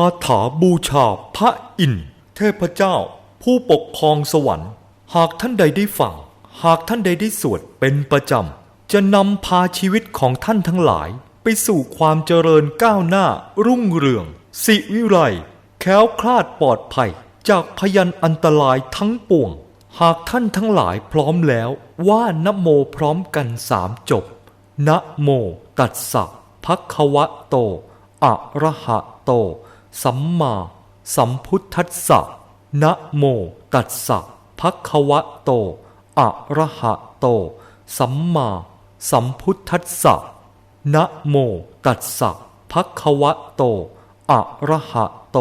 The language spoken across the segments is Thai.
าถาบูชาพระอินทร์เทพเจ้า ผู้ปกครองสวรรค์ หากท่านใดได้ฟังหากท่านใดได้สวดเป็นประจำ จะนำพาชีวิตของท่านทั้งหลาย ไปสู่ความเจริญก้าวหน้ารุ่งเรือง สิวิไลแคล้วคลาดปลอดภัย จากพยันอันตรายทั้งปวง หากท่านทั้งหลายพร้อมแล้วว่านโมพร้อมกันสามจบนะโมตัสสะภะคะวะโตอะระหะโต สัมมาสัมพุทธัสสะนะโมตัสสะภะคะวะโต อะระหะโต สัมมาสัมพุทธัสสะนะโมตัสสะภะคะวะโต อะระหะโต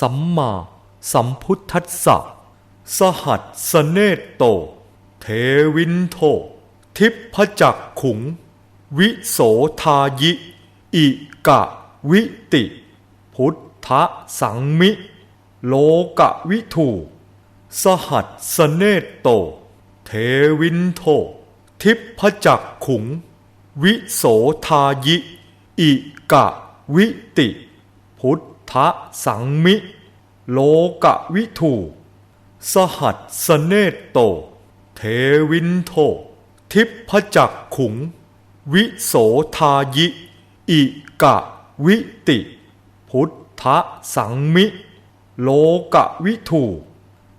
สัมมาสัมพุทธัสสะสหัสสเนตโต เทวินโท ทิพจักขุง วิโสทายิ อิกะวิติ พุทธ ทวินโททิพจักขุงวิโสทายิอิกะวิติพุทธสังมิ โลกะวิถู สหัสสเนตโต เทวินโท ทิพจักขุง วิโสทายิ อิกะวิติ พุทธสังมิ โลกะวิถูสหัสสเนตโต เทวินโท ทิพจักขุง วิโสทายิ อิกะวิติ พุท ธสังมิ โลกะวิถูสหัสสเนตโตเทวินโททิพจักขุงวิโสทายิอิกะวิติพุทธสังมิโลกะวิถู